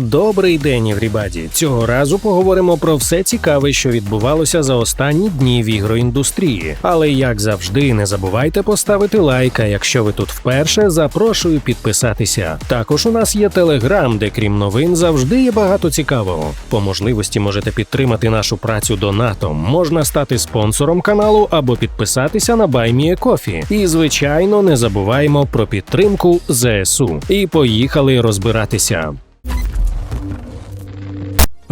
Добрий день, Еврібаді. Цього разу поговоримо про все цікаве, що відбувалося за останні дні в ігроіндустрії. Але як завжди, не забувайте поставити лайк, а якщо ви тут вперше, запрошую підписатися. Також у нас є телеграм, де крім новин завжди є багато цікавого. По можливості можете підтримати нашу працю донатом. Можна стати спонсором каналу або підписатися на BuyMeACoffee. І звичайно, не забуваємо про підтримку ЗСУ. І поїхали розбиратися.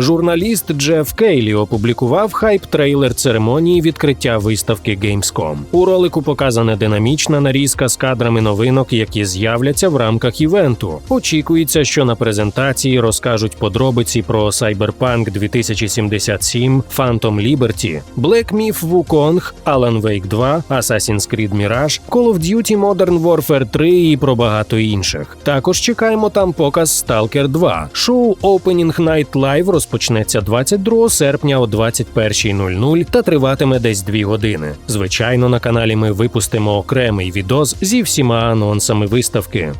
Журналіст Джеф Кейлі опублікував хайп-трейлер церемонії відкриття виставки Gamescom. У ролику показана динамічна нарізка з кадрами новинок, які з'являться в рамках івенту. Очікується, що на презентації розкажуть подробиці про Cyberpunk 2077, Phantom Liberty, Black Myth Wukong, Alan Wake 2, Assassin's Creed Mirage, Call of Duty Modern Warfare 3 і про багато інших. Також чекаємо там показ Stalker 2. Шоу Opening Night Live розпочнеться 22 серпня о 21.00 та триватиме десь 2 години. Звичайно, на каналі ми випустимо окремий відос зі всіма анонсами виставки.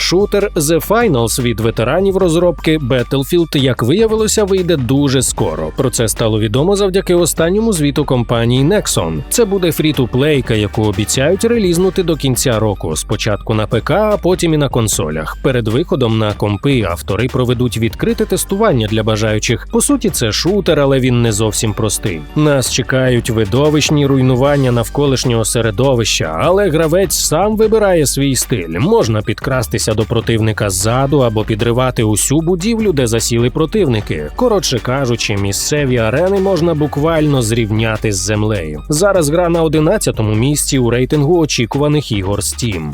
Шутер The Finals від ветеранів розробки Battlefield, як виявилося, вийде дуже скоро. Про це стало відомо завдяки останньому звіту компанії Nexon. Це буде фрі-ту-плейка, яку обіцяють релізнути до кінця року. Спочатку на ПК, а потім і на консолях. Перед виходом на компи автори проведуть відкрите тестування для бажаючих. По суті, це шутер, але він не зовсім простий. Нас чекають видовищні руйнування навколишнього середовища, але гравець сам вибирає свій стиль. Можна підкрастися до противника ззаду або підривати усю будівлю, де засіли противники. Коротше кажучи, місцеві арени можна буквально зрівняти з землею. Зараз гра на 11-му місці у рейтингу очікуваних ігор Steam.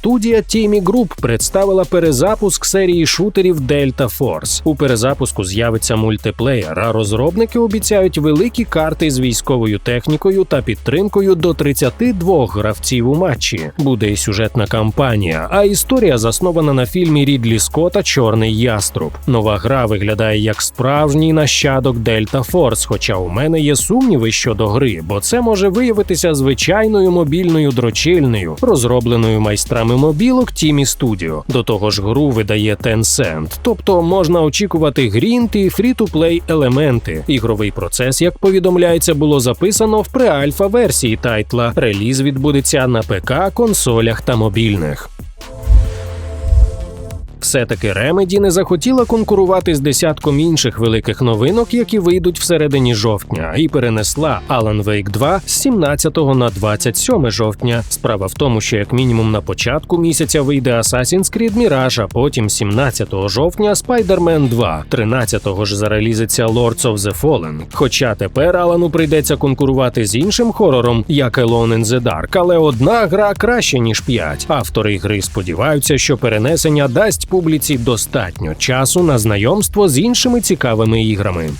Студія Тімі Груп представила перезапуск серії шутерів Delta Force. У перезапуску з'явиться мультиплеєр, а розробники обіцяють великі карти з військовою технікою та підтримкою до 32 гравців у матчі. Буде й сюжетна кампанія, а історія заснована на фільмі Рідлі Скотта Чорний яструб. Нова гра виглядає як справжній нащадок Delta Force, хоча у мене є сумніви щодо гри, бо це може виявитися звичайною мобільною дрочильнею, розробленою майстрами мобілок Тімі Studio. До того ж, гру видає Tencent, тобто можна очікувати грінт і фрі-ту-плей елементи. Ігровий процес, як повідомляється, було записано в преальфа версії тайтла. Реліз відбудеться на ПК, консолях та мобільних. Все-таки Remedy не захотіла конкурувати з десятком інших великих новинок, які вийдуть всередині жовтня, і перенесла Alan Wake 2 з 17 на 27 жовтня. Справа в тому, що як мінімум на початку місяця вийде Assassin's Creed Mirage, а потім 17 жовтня Spider-Man 2, 13 ж зарелізиться Lords of the Fallen. Хоча тепер Алану прийдеться конкурувати з іншим хорором, як Alone in the Dark, але одна гра краще ніж п'ять. Автори гри сподіваються, що перенесення дасть публіці достатньо часу на знайомство з іншими цікавими іграми.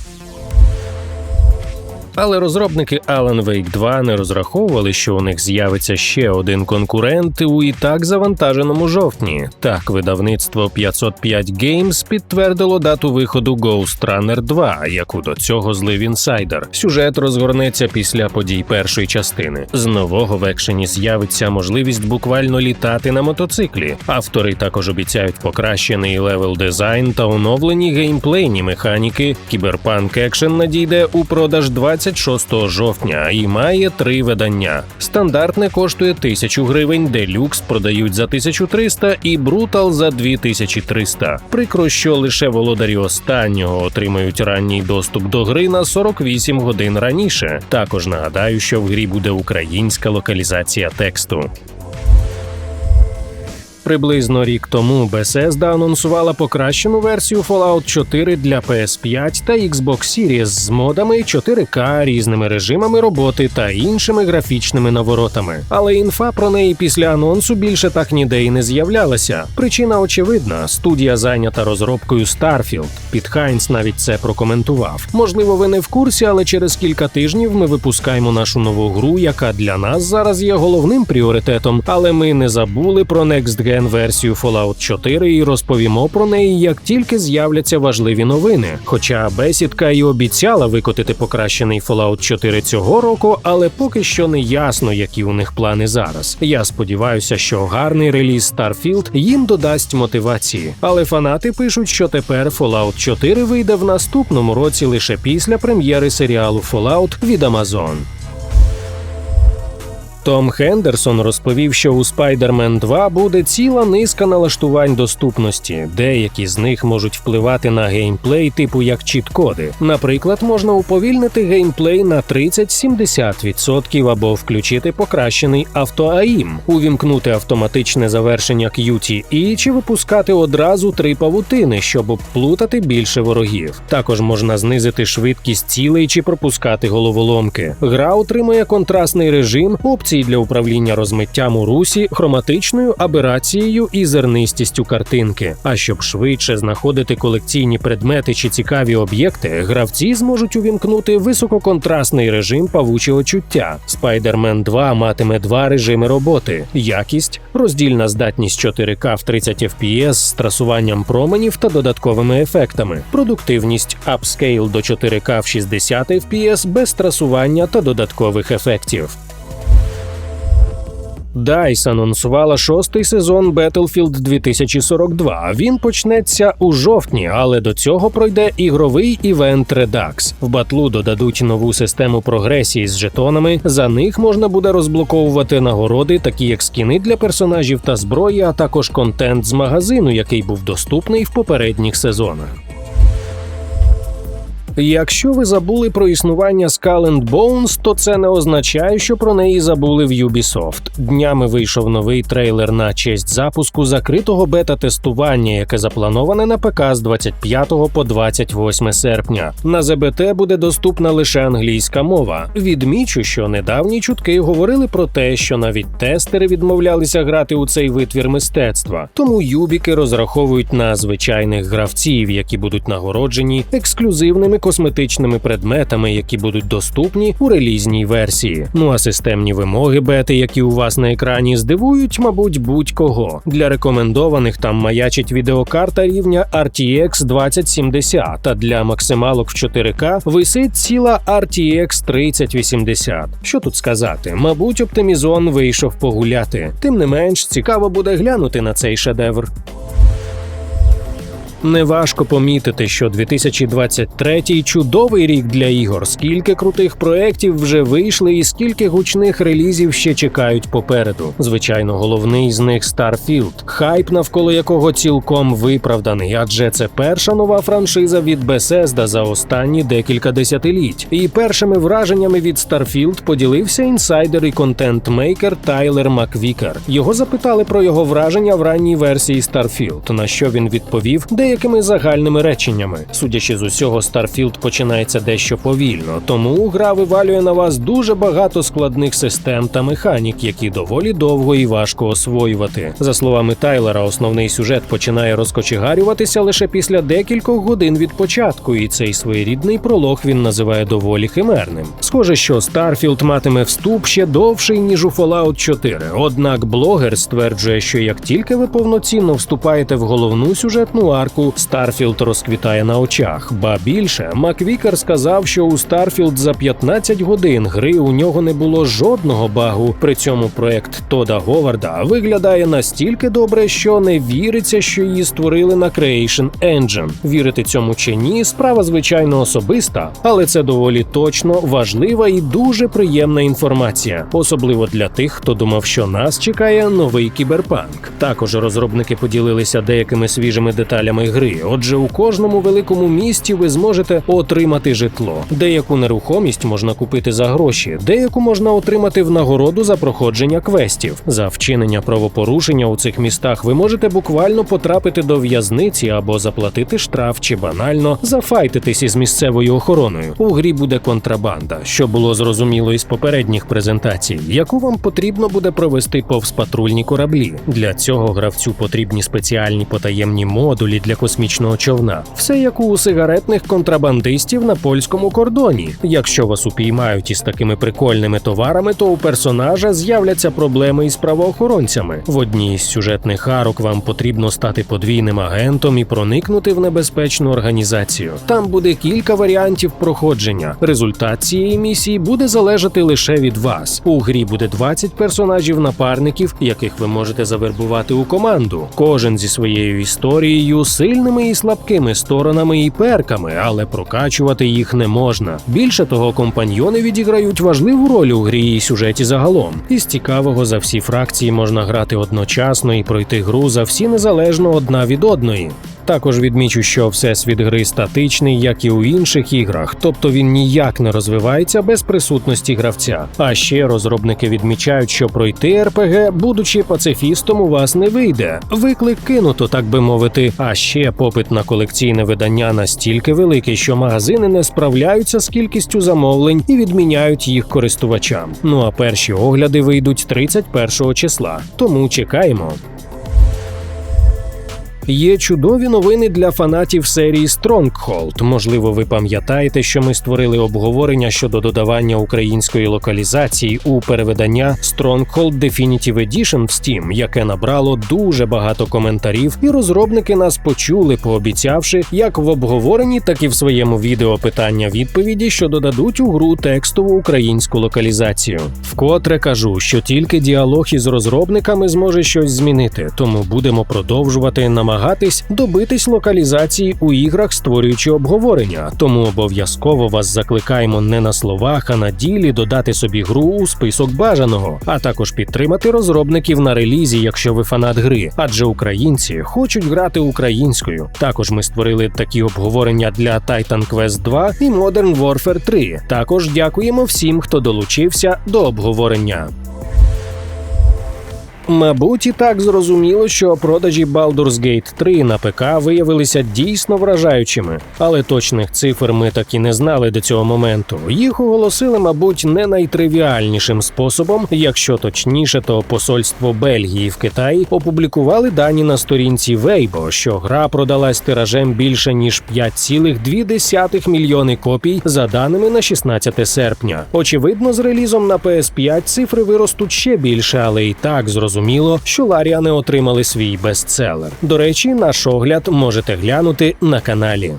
Але розробники Alan Wake 2 не розраховували, що у них з'явиться ще один конкурент у і так завантаженому жовтні. Так, видавництво 505 Games підтвердило дату виходу Ghost Runner 2, яку до цього злив інсайдер. Сюжет розгорнеться після подій першої частини. З нового в екшені з'явиться можливість буквально літати на мотоциклі. Автори також обіцяють покращений левел дизайн та оновлені геймплейні механіки. Кіберпанк екшен надійде у продаж 20 26 жовтня і має три видання. Стандартне коштує 1000 гривень, делюкс продають за 1300 і брутал за 2300. Прикро, що лише володарі останнього отримають ранній доступ до гри на 48 годин раніше. Також нагадаю, що в грі буде українська локалізація тексту. Приблизно рік тому Bethesda анонсувала покращену версію Fallout 4 для PS5 та Xbox Series з модами 4К, різними режимами роботи та іншими графічними наворотами. Але інфа про неї після анонсу більше так ніде й не з'являлася. Причина очевидна: студія зайнята розробкою Starfield. Під Хайнс навіть це прокоментував. Можливо, ви не в курсі, але через кілька тижнів ми випускаємо нашу нову гру, яка для нас зараз є головним пріоритетом. Але ми не забули про Next Gen неxt-gen-версію Fallout 4 і розповімо про неї, як тільки з'являться важливі новини. Хоча бесідка і обіцяла викотити покращений Fallout 4 цього року, але поки що не ясно, які у них плани зараз. Я сподіваюся, що гарний реліз Starfield їм додасть мотивації. Але фанати пишуть, що тепер Fallout 4 вийде в наступному році лише після прем'єри серіалу Fallout від Amazon. Том Хендерсон розповів, що у Spider-Man 2 буде ціла низка налаштувань доступності. Деякі з них можуть впливати на геймплей, типу як чіт-коди. Наприклад, можна уповільнити геймплей на 30-70% або включити покращений автоаїм, увімкнути автоматичне завершення QTE чи випускати одразу три павутини, щоб обплутати більше ворогів. Також можна знизити швидкість цілей чи пропускати головоломки. Гра отримує контрастний режим, опції для управління розмиттям у русі, хроматичною аберацією і зернистістю картинки. А щоб швидше знаходити колекційні предмети чи цікаві об'єкти, гравці зможуть увімкнути висококонтрастний режим павучого чуття. Spider-Man 2 матиме два режими роботи: якість, роздільна здатність 4К в 30 FPS з трасуванням променів та додатковими ефектами, продуктивність Upscale до 4К в 60 FPS без трасування та додаткових ефектів. DICE анонсувала шостий сезон Battlefield 2042. Він почнеться у жовтні, але до цього пройде ігровий івент Redux. В батлу додадуть нову систему прогресії з жетонами. За них можна буде розблоковувати нагороди, такі як скіни для персонажів та зброї, а також контент з магазину, який був доступний в попередніх сезонах. Якщо ви забули про існування Skull and Bones, то це не означає, що про неї забули в Ubisoft. Днями вийшов новий трейлер на честь запуску закритого бета-тестування, яке заплановане на ПК з 25 по 28 серпня. На ЗБТ буде доступна лише англійська мова. Відмічу, що недавні чутки говорили про те, що навіть тестери відмовлялися грати у цей витвір мистецтва. Тому юбіки розраховують на звичайних гравців, які будуть нагороджені ексклюзивними косметичними предметами, які будуть доступні у релізній версії. Ну а системні вимоги бети, які у вас на екрані, здивують, мабуть, будь-кого. Для рекомендованих там маячить відеокарта рівня RTX 2070, а для максималок в 4К висить ціла RTX 3080. Що тут сказати? Мабуть, оптимізон вийшов погуляти. Тим не менш, цікаво буде глянути на цей шедевр. Неважко помітити, що 2023 – чудовий рік для ігор. Скільки крутих проєктів вже вийшли, і скільки гучних релізів ще чекають попереду. Звичайно, головний з них Starfield, хайп навколо якого цілком виправданий, адже це перша нова франшиза від Bethesda за останні декілька десятиліть. І першими враженнями від Starfield поділився інсайдер і контент-мейкер Тайлер Маквікер. Його запитали про його враження в ранній версії Starfield, на що він відповів, деякими загальними реченнями. Судячи з усього, Starfield починається дещо повільно, тому гра вивалює на вас дуже багато складних систем та механік, які доволі довго і важко освоювати. За словами Тайлера, основний сюжет починає розкочегарюватися лише після декількох годин від початку, і цей своєрідний пролог він називає доволі химерним. Схоже, що Starfield матиме вступ ще довший ніж у Fallout 4. Однак блогер стверджує, що як тільки ви повноцінно вступаєте в головну сюжетну арку, Starfield розквітає на очах. Ба більше Маквікер сказав, що у Starfield за 15 годин гри у нього не було жодного багу. При цьому проект Тода Говарда виглядає настільки добре, що не віриться, що її створили на Creation Engine. Вірити цьому чи ні, справа звичайно особиста, але це доволі точно важлива і дуже приємна інформація, особливо для тих, хто думав, що нас чекає новий кіберпанк. Також розробники поділилися деякими свіжими деталями гри. Отже, у кожному великому місті ви зможете отримати житло. Деяку нерухомість можна купити за гроші, деяку можна отримати в нагороду за проходження квестів. За вчинення правопорушення у цих містах ви можете буквально потрапити до в'язниці або заплатити штраф чи банально зафайтитись із місцевою охороною. У грі буде контрабанда, що було зрозуміло із попередніх презентацій, яку вам потрібно буде провести повз патрульні кораблі. Для цього гравцю потрібні спеціальні потаємні модулі для космічного човна. Все як у сигаретних контрабандистів на польському кордоні. Якщо вас упіймають із такими прикольними товарами, то у персонажа з'являться проблеми із правоохоронцями. В одній із сюжетних арок вам потрібно стати подвійним агентом і проникнути в небезпечну організацію. Там буде кілька варіантів проходження. Результат цієї місії буде залежати лише від вас. У грі буде 20 персонажів напарників, яких ви можете завербувати у команду. Кожен зі своєю історією, сильними і слабкими сторонами і перками, але прокачувати їх не можна. Більше того, компаньйони відіграють важливу роль у грі і сюжеті загалом. Із цікавого за всі фракції можна грати одночасно і пройти гру за всі незалежно одна від одної. Також відмічу, що всесвіт гри статичний, як і у інших іграх, тобто він ніяк не розвивається без присутності гравця. А ще розробники відмічають, що пройти РПГ, будучи пацифістом, у вас не вийде. Виклик кинуто, так би мовити. А ще попит на колекційне видання настільки великий, що магазини не справляються з кількістю замовлень і відміняють їх користувачам. Ну а перші огляди вийдуть 31 числа. Тому чекаємо. Є чудові новини для фанатів серії Stronghold. Можливо, ви пам'ятаєте, що ми створили обговорення щодо додавання української локалізації у переведення Stronghold Definitive Edition в Steam, яке набрало дуже багато коментарів, і розробники нас почули, пообіцявши як в обговоренні, так і в своєму відео питання відповіді, що додадуть у гру текстову українську локалізацію. Вкотре кажу, що тільки діалог із розробниками зможе щось змінити, тому будемо продовжувати намагатися намагатись добитись локалізації у іграх, створюючи обговорення. Тому обов'язково вас закликаємо не на словах, а на ділі додати собі гру у список бажаного, а також підтримати розробників на релізі, якщо ви фанат гри, адже українці хочуть грати українською. Також ми створили такі обговорення для Titan Quest 2 і Modern Warfare 3. Також дякуємо всім, хто долучився до обговорення. Мабуть, і так зрозуміло, що продажі Baldur's Gate 3 на ПК виявилися дійсно вражаючими, але точних цифр ми так і не знали до цього моменту. Їх оголосили, мабуть, не найтривіальнішим способом, якщо точніше, то посольство Бельгії в Китаї опублікували дані на сторінці Weibo, що гра продалась тиражем більше ніж 5,2 мільйони копій за даними на 16 серпня. Очевидно, з релізом на PS5 цифри виростуть ще більше, але і так зрозуміло зрозуміло, що Ларіани отримали свій бестселер. До речі, наш огляд можете глянути на каналі.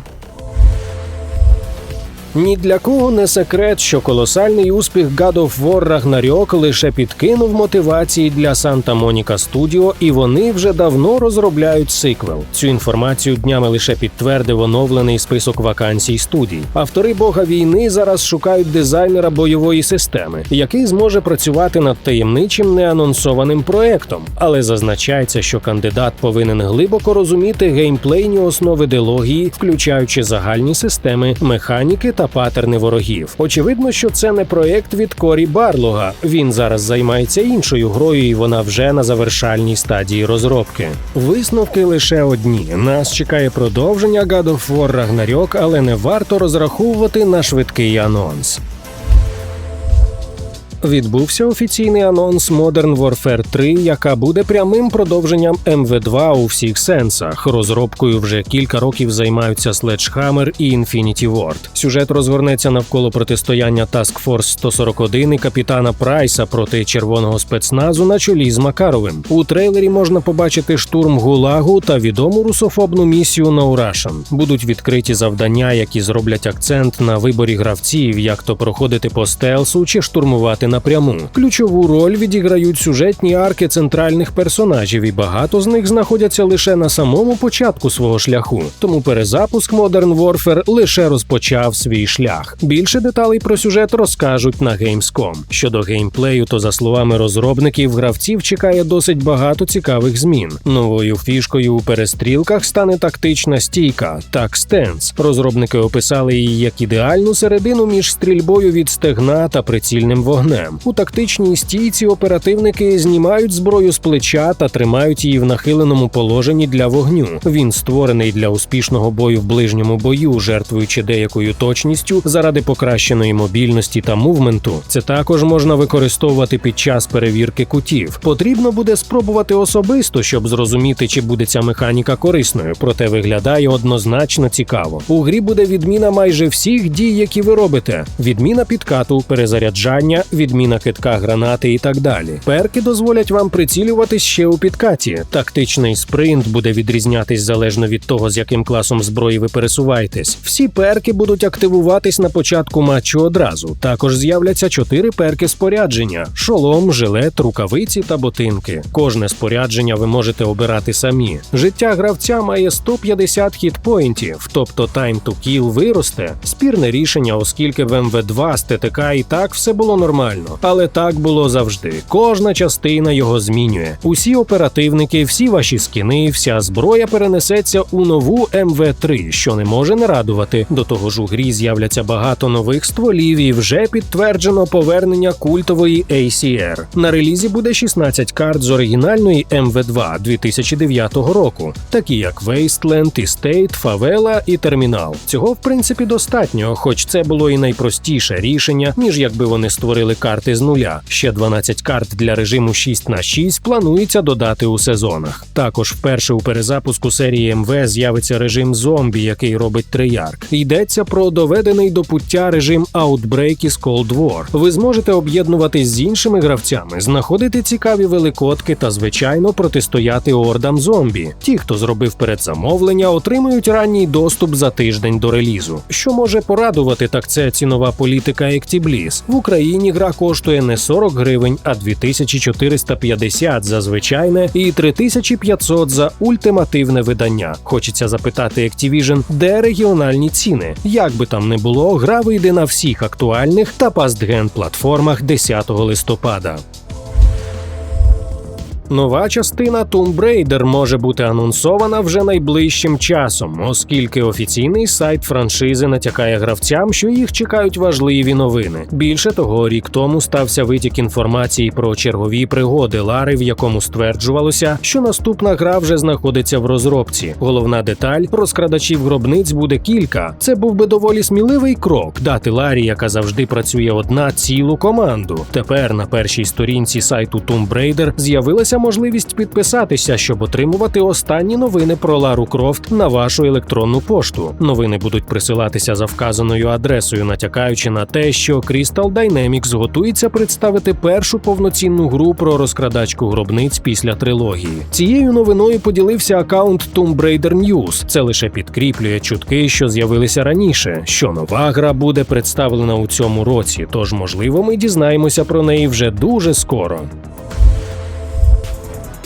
Ні для кого не секрет, що колосальний успіх God of War Ragnarok лише підкинув мотивації для Santa Monica Studio, і вони вже давно розробляють сиквел. Цю інформацію днями лише підтвердив оновлений список вакансій студій. Автори Бога війни зараз шукають дизайнера бойової системи, який зможе працювати над таємничим неанонсованим проектом. Але зазначається, що кандидат повинен глибоко розуміти геймплейні основи дилогії, включаючи загальні системи, механіки та патерни ворогів. Очевидно, що це не проект від Корі Барлога. Він зараз займається іншою грою, і вона вже на завершальній стадії розробки. Висновки лише одні: нас чекає продовження God of War Ragnarok, але не варто розраховувати на швидкий анонс. Відбувся офіційний анонс Modern Warfare 3, яка буде прямим продовженням МВ2 у всіх сенсах. Розробкою вже кілька років займаються Sledgehammer і Infinity Ward. Сюжет розгорнеться навколо протистояння Task Force 141 і капітана Прайса проти червоного спецназу на чолі з Макаровим. У трейлері можна побачити штурм Гулагу та відому русофобну місію No Russian. Будуть відкриті завдання, які зроблять акцент на виборі гравців, як то проходити по стелсу чи штурмувати напряму. Ключову роль відіграють сюжетні арки центральних персонажів, і багато з них знаходяться лише на самому початку свого шляху. Тому перезапуск Modern Warfare лише розпочав свій шлях. Більше деталей про сюжет розкажуть на Gamescom. Щодо геймплею, то за словами розробників, гравців чекає досить багато цікавих змін. Новою фішкою у перестрілках стане тактична стійка так Stance. Розробники описали її як ідеальну середину між стрільбою від стегна та прицільним вогнем. Проблем. У тактичній стійці оперативники знімають зброю з плеча та тримають її в нахиленому положенні для вогню. Він створений для успішного бою в ближньому бою, жертвуючи деякою точністю заради покращеної мобільності та мувменту. Це також можна використовувати під час перевірки кутів. Потрібно буде спробувати особисто, щоб зрозуміти, чи буде ця механіка корисною, проте виглядає однозначно цікаво. У грі буде відміна майже всіх дій, які ви робите: відміна підкату, перезаряджання, відміна китка гранати і так далі. Перки дозволять вам прицілюватись ще у підкаті. Тактичний спринт буде відрізнятись залежно від того, з яким класом зброї ви пересуваєтесь. Всі перки будуть активуватись на початку матчу одразу. Також з'являться чотири перки спорядження: шолом, жилет, рукавиці та ботинки. Кожне спорядження ви можете обирати самі. Життя гравця має 150 хітпоінтів, тобто тайм to kill виросте. Спірне рішення, оскільки в МВ2 з ТТК і так все було нормально, але так було завжди. Кожна частина його змінює. Усі оперативники, всі ваші скіни, вся зброя перенесеться у нову МВ3, що не може не радувати. До того ж у грі з'являться багато нових стволів і вже підтверджено повернення культової ACR. На релізі буде 16 карт з оригінальної МВ2 2009 року, такі як Wasteland, Estate, Favela і Термінал. Цього в принципі достатньо, хоч це було і найпростіше рішення, ніж якби вони створили карти з нуля. Ще 12 карт для режиму 6 на 6 планується додати у сезонах. Також вперше у перезапуску серії МВ з'явиться режим зомбі, який робить Трeyarch. Йдеться про доведений до пуття режим Outbreak із Cold War. Ви зможете об'єднуватись з іншими гравцями, знаходити цікаві великодки та, звичайно, протистояти ордам зомбі. Ті, хто зробив передзамовлення, отримують ранній доступ за тиждень до релізу. Що може порадувати, так це цінова політика Ектібліс. В Україні гра коштує не 40 гривень, а 2450 за звичайне і 3500 за ультимативне видання. Хочеться запитати Activision, де регіональні ціни. Як би там не було, гра вийде на всіх актуальних та пастген платформах 10 листопада. Нова частина Tomb Raider може бути анонсована вже найближчим часом, оскільки офіційний сайт франшизи натякає гравцям, що їх чекають важливі новини. Більше того, рік тому стався витік інформації про чергові пригоди Лари, в якому стверджувалося, що наступна гра вже знаходиться в розробці. Головна деталь розкрадачів гробниць буде кілька. Це був би доволі сміливий крок дати Ларі, яка завжди працює одна цілу команду. Тепер на першій сторінці сайту Tomb Raider з'явилася можливість підписатися, щоб отримувати останні новини про Лару Крофт на вашу електронну пошту. Новини будуть присилатися за вказаною адресою, натякаючи на те, що Crystal Dynamics готується представити першу повноцінну гру про розкрадачку гробниць після трилогії. Цією новиною поділився аккаунт Tomb Raider News. Це лише підкріплює чутки, що з'явилися раніше. Що нова гра буде представлена у цьому році, тож можливо ми дізнаємося про неї вже дуже скоро.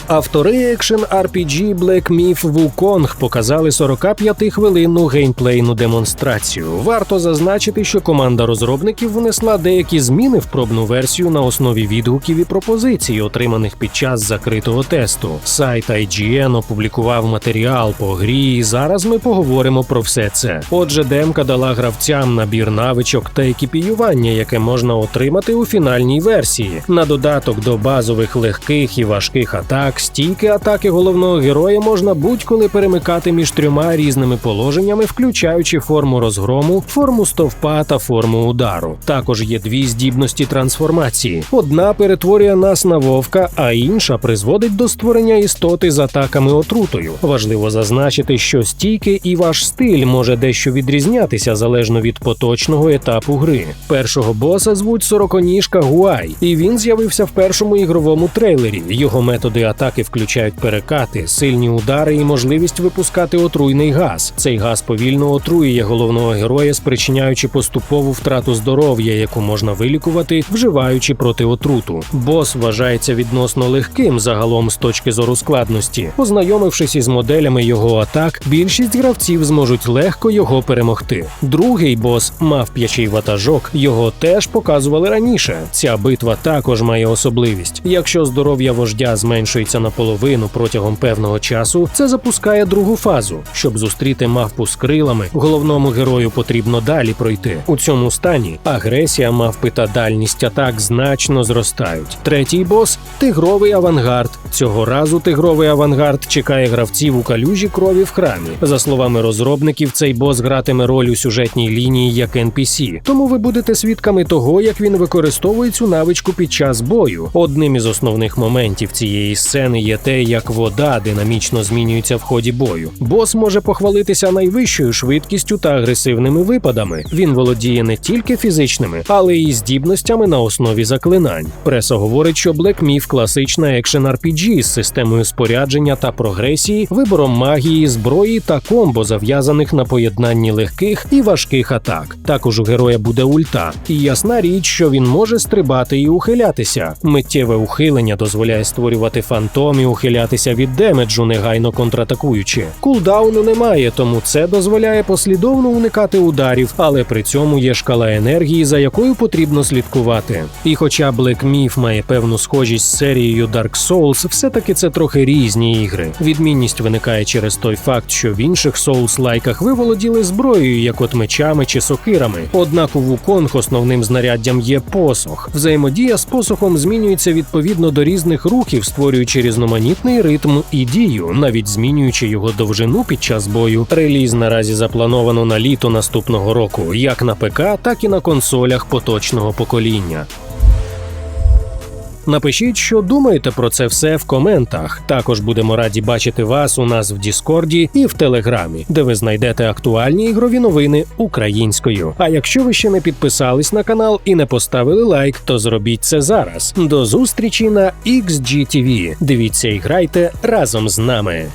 Автори екшен RPG Black Myth Wukong показали 45-хвилинну геймплейну демонстрацію. Варто зазначити, що команда розробників внесла деякі зміни в пробну версію на основі відгуків і пропозицій, отриманих під час закритого тесту. Сайт IGN опублікував матеріал по грі, і зараз ми поговоримо про все це. Отже, демка дала гравцям набір навичок та екіпіювання, яке можна отримати у фінальній версії. На додаток до базових легких і важких атак, стійки атаки головного героя можна будь-коли перемикати між трьома різними положеннями, включаючи форму розгрому, форму стовпа та форму удару. Також є дві здібності трансформації: одна перетворює нас на вовка, а інша призводить до створення істоти з атаками отрутою. Важливо зазначити, що стійки і ваш стиль може дещо відрізнятися залежно від поточного етапу гри. Першого боса звуть сороконіжка Гуай, і він з'явився в першому ігровому трейлері. Його методи атаки включають перекати, сильні удари і можливість випускати отруйний газ. Цей газ повільно отруює головного героя, спричиняючи поступову втрату здоров'я, яку можна вилікувати, вживаючи проти отруту. Бос вважається відносно легким загалом з точки зору складності. Ознайомившись із моделями його атак, більшість гравців зможуть легко його перемогти. Другий бос мавп'ячий ватажок. Його теж показували раніше. Ця битва також має особливість. Якщо здоров'я вождя зменшується відновлюються наполовину протягом певного часу, це запускає другу фазу. Щоб зустріти мавпу з крилами, головному герою потрібно далі пройти. У цьому стані агресія мавпи та дальність атак значно зростають. Третій бос тигровий авангард. Цього разу тигровий авангард чекає гравців у калюжі крові в храмі. За словами розробників, цей бос гратиме роль у сюжетній лінії як NPC, тому ви будете свідками того, як він використовує цю навичку під час бою. Одним із основних моментів цієї сцени є те, як вода динамічно змінюється в ході бою. Бос може похвалитися найвищою швидкістю та агресивними випадами. Він володіє не тільки фізичними, але й здібностями на основі заклинань. Преса говорить, що Black Myth – класична екшен RPG з системою спорядження та прогресії, вибором магії, зброї та комбо, зав'язаних на поєднанні легких і важких атак. Також у героя буде ульта, і ясна річ, що він може стрибати і ухилятися. Миттєве ухилення дозволяє створювати фантом і ухилятися від демеджу, негайно контратакуючи. Кулдауну немає, тому це дозволяє послідовно уникати ударів, але при цьому є шкала енергії, за якою потрібно слідкувати. І хоча Black Myth має певну схожість з серією Dark Souls, все-таки це трохи різні ігри. Відмінність виникає через той факт, що в інших Souls-лайках ви володіли зброєю, як от мечами чи сокирами. Однак у Wukong основним знаряддям є посох. Взаємодія з посохом змінюється відповідно до різних рухів, створюючи різноманітний ритм і дію, навіть змінюючи його довжину під час бою. Реліз наразі заплановано на літо наступного року, як на ПК, так і на консолях поточного покоління. Напишіть, що думаєте про це все в коментах. Також будемо раді бачити вас у нас в Діскорді і в Телеграмі, де ви знайдете актуальні ігрові новини українською. А якщо ви ще не підписались на канал і не поставили лайк, то зробіть це зараз. До зустрічі на XGTV. Дивіться і грайте разом з нами.